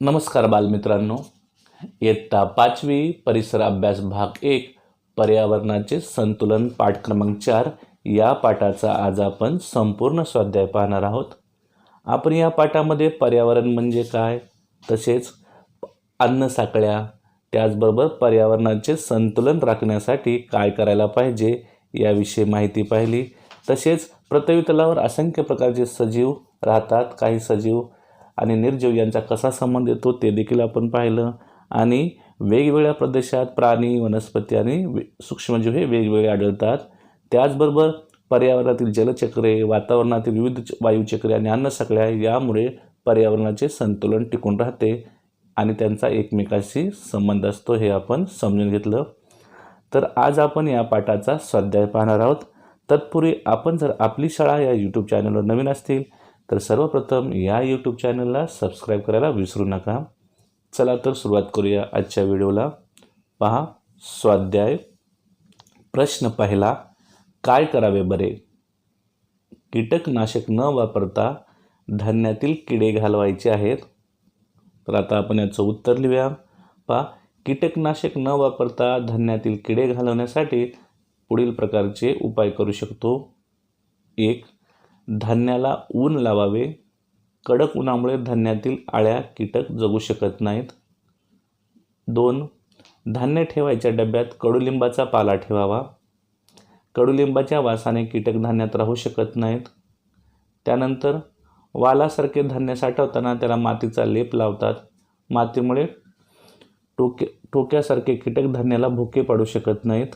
नमस्कार बालमित्रांनो. इयत्ता पाचवी परिसर अभ्यास भाग एक पर्यावरणाचे संतुलन पाठ क्रमांक चार. या पाठाचा आज आपण संपूर्ण स्वाध्याय पाहणार आहोत. आपण या पाठामध्ये पर्यावरण म्हणजे काय? तसेच अन्न साखळ्या त्याचबरोबर पर्यावरणाचे संतुलन राखण्यासाठी काय करायला पाहिजे याविषयी माहिती पाहिली. तसेच पृथ्वी तलावर असंख्य प्रकारचे सजीव राहतात. काही सजीव आणि निर्जीव यांचा कसा संबंध येतो ते देखील आपण पाहिलं. आणि वेगवेगळ्या प्रदेशात प्राणी वनस्पती आणि वे- सूक्ष्मजीव हे वेगवेगळे आढळतात. त्याचबरोबर पर्यावरणातील जलचक्रे वातावरणातील विविध वायुचक्रे आणि अन्नसकळ्या यामुळे पर्यावरणाचे संतुलन टिकून राहते आणि त्यांचा एकमेकाशी संबंध असतो हे आपण समजून घेतलं. तर आज आपण या पाठाचा स्वाध्याय पाहणार आहोत. तत्पूर्वी आपण जर आपली शाळा या यूट्यूब चॅनलवर नवीन असतील तर सर्वप्रथम या यूट्यूब चॅनलला सबस्क्राईब करायला विसरू नका. चला तर सुरुवात करूया आजच्या व्हिडिओला पहा स्वाध्याय. प्रश्न पहिला काय करावे बरे? कीटकनाशक न वापरता धान्यातील किडे घालवायचे आहेत. तर आता आपण याचं उत्तर लिहूया. पहा कीटकनाशक न वापरता धान्यातील किडे घालवण्यासाठी पुढील प्रकारचे उपाय करू शकतो. एक धान्याला ऊन लावावे. कडक उन्हामुळे धान्यातील आळ्या कीटक जगू शकत नाहीत. दोन धान्य ठेवायच्या डब्यात कडुलिंबाचा पाला ठेवावा. कडुलिंबाच्या वासाने कीटक धान्यात राहू शकत नाहीत. त्यानंतर वालासारखे धान्य साठवताना त्याला मातीचा लेप लावतात. मातीमुळे टोके टोक्यासारखे कीटक धान्याला भुके पाडू शकत नाहीत.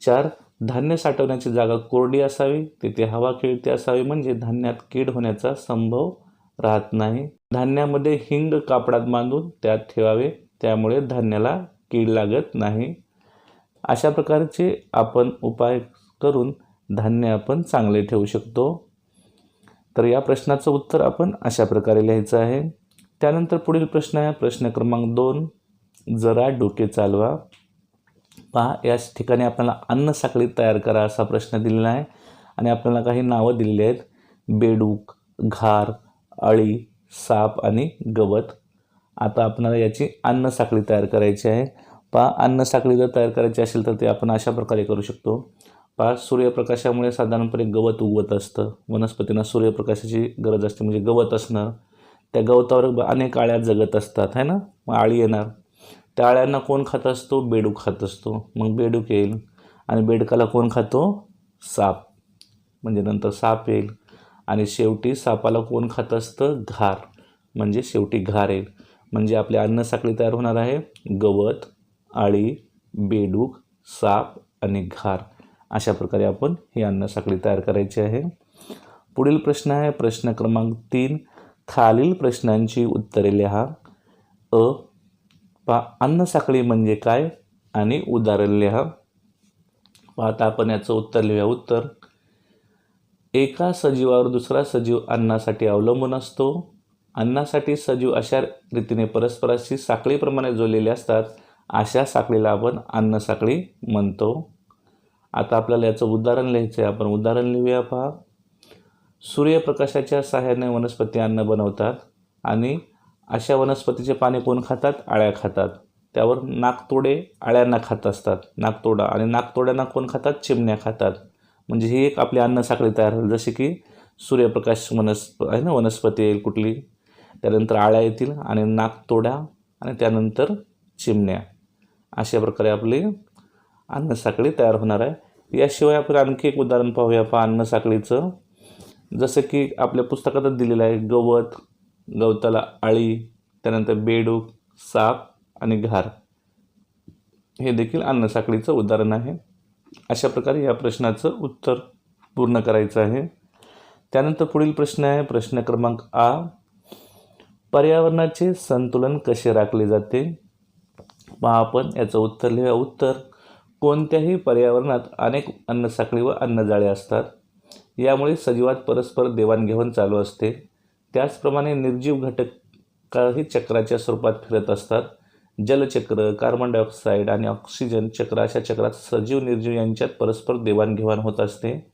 चार धान्य साठवण्याची जागा कोरडी असावी तिथे हवा खेळती असावी म्हणजे धान्यात कीड होण्याचा संभव राहत नाही. धान्यामध्ये हिंग कापडात बांधून त्यात ठेवावे त्यामुळे धान्याला कीड लागत नाही. अशा प्रकारचे आपण उपाय करून धान्य आपण चांगले ठेवू शकतो. तर या प्रश्नाचं उत्तर आपण अशा प्रकारे लिहायचं आहे. त्यानंतर पुढील प्रश्न आहे. प्रश्न क्रमांक दोन. जरा डोके चालवा. पहा याच ठिकाणी आपल्याला अन्न साखळी तयार करा असा प्रश्न दिलेला आहे. आणि आपल्याला काही नावं दिलेली आहेत. बेडूक घार अळी साप आणि गवत. आता आपल्याला याची अन्न साखळी तयार करायची आहे. पहा अन्न साखळी जर तयार करायची असेल तर ते आपण अशा प्रकारे करू शकतो. पहा सूर्यप्रकाशामुळे साधारणपणे गवत उगवत असतं. वनस्पतींना सूर्यप्रकाशाची गरज असते. म्हणजे गवत असणं. त्या गवतावर अनेक आळ्या जगत असतात है ना? मग आळी येणार. त्या अळ्यांना कोण खात असतो? बेडूक खात असतो. मग बेडूक येईल आणि बेडकाला कोण खातो? साप. म्हणजे नंतर साप येईल. आणि शेवटी सापाला कोण खात असतं? घार. म्हणजे शेवटी घार येईल. म्हणजे आपली अन्न साखळी तयार होणार आहे. गवत आळी बेडूक साप आणि घार. अशा प्रकारे आपण ही अन्न साखळी तयार करायची आहे. पुढील प्रश्न आहे. प्रश्न क्रमांक तीन. खालील प्रश्नांची उत्तरे लिहा. अ पा अन्न साखळी म्हणजे काय आणि उदाहरण लिहा. पाहता आपण याचं उत्तर लिहूया. उत्तर एका सजीवावर दुसरा सजीव अन्नासाठी अवलंबून असतो. अन्नासाठी सजीव अशा रीतीने परस्पराशी साखळीप्रमाणे जोडलेले असतात. अशा साखळीला आपण अन्न साखळी म्हणतो. आता आपल्याला याचं उदाहरण लिहायचं आहे. आपण उदाहरण लिहूया पहा. सूर्यप्रकाशाच्या सहाय्याने वनस्पती अन्न बनवतात आणि अशा वनस्पतीचे पाने कोण खातात? आळ्या खातात. त्यावर नाकतोडे आळ्यांना खात असतात. नाकतोडा आणि नाकतोड्यांना कोण खातात? चिमण्या खातात. म्हणजे ही एक आपली अन्न साखळी तयार होईल जसे की सूर्यप्रकाश वनस्प आहे ना वनस्पती येईल कुठली? त्यानंतर आळ्या येतील आणि नाकतोड्या आणि त्यानंतर चिमण्या. अशा प्रकारे आपली अन्न साखळी तयार होणार आहे. याशिवाय आपण आणखी एक उदाहरण पाहूया. पहा अन्न साखळीचं. जसं की आपल्या पुस्तकातच दिलेलं आहे गवत गवताला आळी त्यानंतर बेडूक साप आणि घार. हे देखील अन्नसाखळीचं उदाहरण आहे. अशा प्रकारे या प्रश्नाचं उत्तर पूर्ण करायचं आहे. त्यानंतर पुढील प्रश्न आहे. प्रश्न क्रमांक आ. पर्यावरणाचे संतुलन कसे राखले जाते? पहा आपण याचं उत्तर लिहूया. उत्तर कोणत्याही पर्यावरणात अनेक अन्नसाखळी व अन्नजाळे असतात. यामुळे सजीवात परस्पर देवाणघेवाण चालू असते. त्याचप्रमाणे निर्जीव घटक चक्राच्या स्वरूपात फिरत असतात. जलचक्र कार्बन डायऑक्साईड आणि ऑक्सिजन चक्र अशा चक्रात सजीव निर्जीव यांच्यात परस्पर देवाणघेवाण होत असते.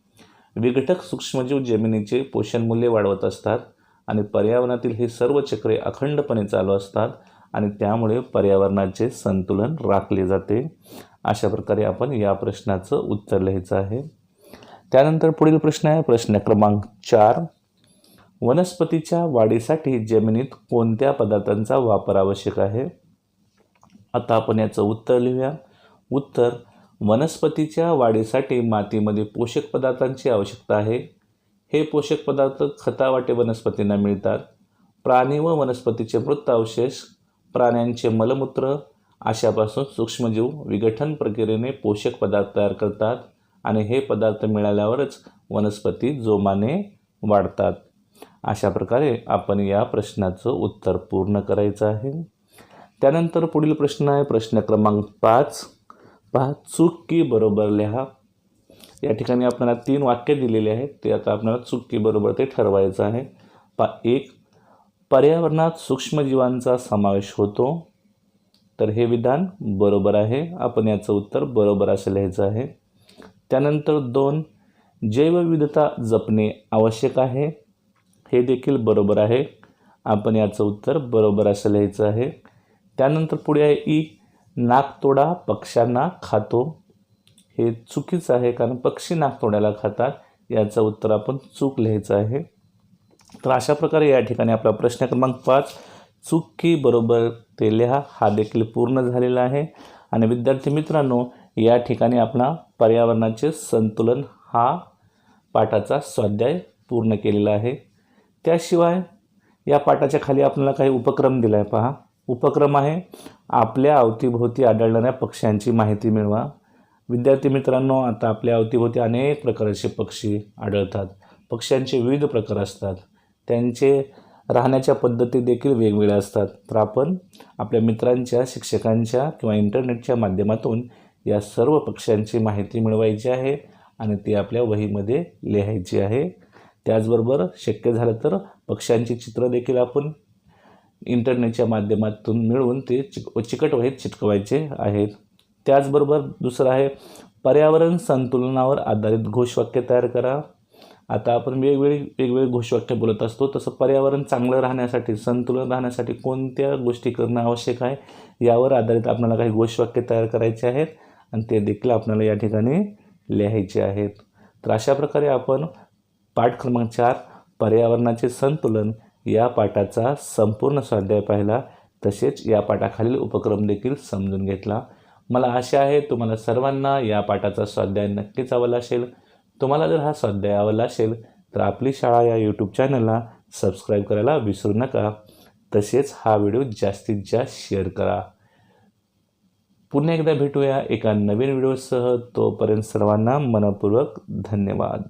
विघटक सूक्ष्मजीव जमिनीचे पोषणमूल्य वाढवत असतात आणि पर्यावरणातील हे सर्व चक्रे अखंडपणे चालू असतात आणि त्यामुळे पर्यावरणाचे संतुलन राखले जाते. अशा प्रकारे आपण या प्रश्नाचं उत्तर लिहायचं आहे. त्यानंतर पुढील प्रश्न आहे. प्रश्न क्रमांक चार. वनस्पतीच्या वाढीसाठी जमिनीत कोणत्या पदार्थांचा वापर आवश्यक आहे? आता आपण याचं उत्तर लिहूया. उत्तर वनस्पतीच्या वाढीसाठी मातीमध्ये पोषक पदार्थांची आवश्यकता आहे. हे पोषक पदार्थ खतावाटे वनस्पतींना मिळतात. प्राणी व वनस्पतीचे मृत अवशेष प्राण्यांचे मलमूत्र अशापासून सूक्ष्मजीव विघटन प्रक्रियेने पोषक पदार्थ तयार करतात आणि हे पदार्थ मिळाल्यावरच वनस्पती जोमाने वाढतात. अशा प्रकारे आपण या प्रश्नाचं उत्तर पूर्ण करायचं आहे. त्यानंतर पुढील प्रश्न आहे प्रश्न क्रमांक पाच. पहा चूक की बरोबर लिहा. या ठिकाणी आपल्याला तीन वाक्य दिलेली आहेत ते आता आपल्याला चूक की बरोबर ते ठरवायचं आहे. पा एक पर्यावरणात सूक्ष्मजीवांचा समावेश होतो. तर हे विधान बरोबर आहे. आपण याचं उत्तर बरोबर असं लिहायचं आहे. त्यानंतर दोन जैवविविधता जपणे आवश्यक आहे. हे देखील बरोबर आहे. आपण याचं उत्तर बरोबर असं लिहायचं आहे. त्यानंतर पुढे आहे ई नाकतोडा पक्ष्यांना खातो. हे चुकीचं आहे कारण पक्षी नाकतोड्याला खातात. याचं उत्तर आपण चूक लिहायचं आहे. तर अशा प्रकारे या ठिकाणी आपला प्रश्न क्रमांक पाच चूक की बरोबर ते लिहा. हा देखील पूर्ण झालेला आहे. आणि विद्यार्थी मित्रांनो या ठिकाणी आपला पर्यावरणाचे संतुलन हा पाठाचा स्वाध्याय पूर्ण केलेला आहे. त्याशिवाय या पाठाच्या खाली आपल्याला काही उपक्रम दिला आहे पहा. उपक्रम आहे आपल्या अवतीभोवती आढळणाऱ्या पक्ष्यांची माहिती मिळवा. विद्यार्थी मित्रांनो आता आपल्या अवतीभोवती अनेक प्रकारचे पक्षी आढळतात. पक्ष्यांचे विविध प्रकार असतात. त्यांचे राहण्याच्या पद्धती देखील वेगवेगळ्या असतात. तर आपण आपल्या मित्रांच्या शिक्षकांच्या किंवा इंटरनेटच्या माध्यमातून या सर्व पक्ष्यांची माहिती मिळवायची आहे आणि ती आपल्या वहीमध्ये लिहायची आहे. त्याचबरोबर शक्य झालं तर पक्ष्यांची चित्र देखील आपण इंटरनेटच्या माध्यमातून मिळवून ते चिक चिकट वहीत चिटकवायचे आहेत. त्याचबरोबर दुसरं आहे पर्यावरण संतुलनावर आधारित घोषवाक्य तयार करा. आता आपण वेगवेगळी वेगवेगळी घोषवाक्य बोलत असतो तसं पर्यावरण चांगलं राहण्यासाठी संतुलन राहण्यासाठी कोणत्या गोष्टी करणं आवश्यक आहे यावर आधारित आपल्याला काही घोषवाक्य तयार करायचे आहेत आणि ते देखील आपल्याला या ठिकाणी लिहायचे आहेत. तर अशा प्रकारे आपण पाठ क्रमांक चार पर्यावरणाचे संतुलन या पाठाचा संपूर्ण स्वाध्याय पाहिला. तसेच या पाठाखालील उपक्रम देखील समजून घेतला. मला आशा आहे तुम्हाला सर्वांना या पाठाचा स्वाध्याय नक्कीच आवडला असेल. तुम्हाला जर हा स्वाध्याय आवडला असेल तर आपली शाळा या यूट्यूब चॅनलला सबस्क्राईब करायला विसरू नका. तसेच हा व्हिडिओ जास्तीत जास्त शेअर करा. पुन्हा एकदा भेटूया एका नवीन व्हिडिओसह. तोपर्यंत सर्वांना मनपूर्वक धन्यवाद.